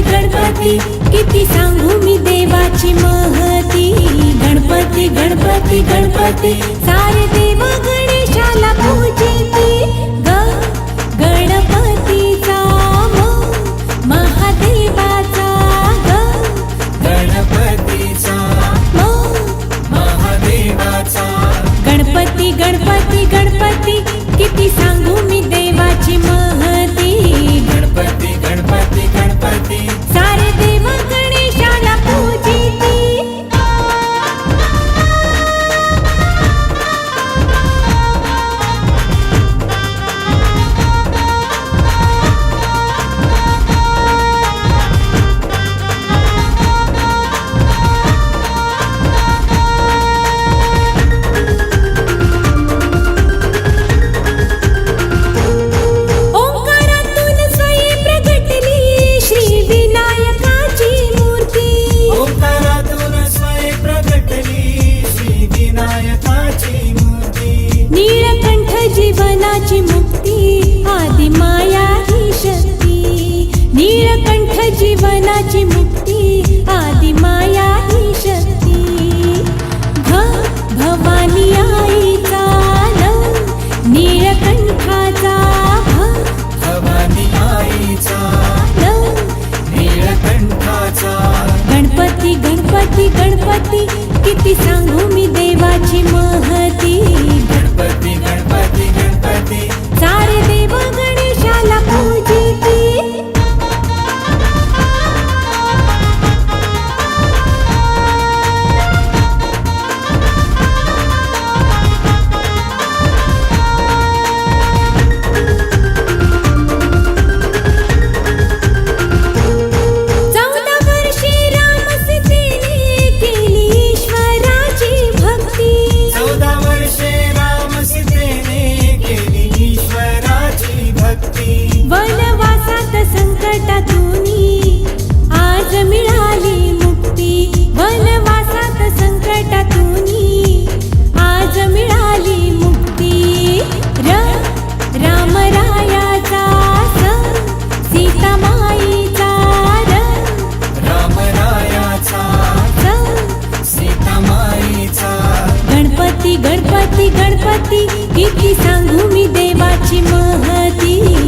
गणपती गणपती किती सांगू मी देवाची महती. गणपती गणपती गणपती सारे देव गणेशाला जीवनाची मुक्ती आदि माया ही शक्ती. नीळकंठ जीवनाची मुक्ती आदि माया ही शक्ती. भ भवानी आईचा न नीळकंठाचा भ भवानी आईचा न नीळकंठाचा गणपती गणपती गणपती किती सांगू मी देवाची महती. गणपती गणपती गणपती गणपती किती सांगू मी देवाची महती.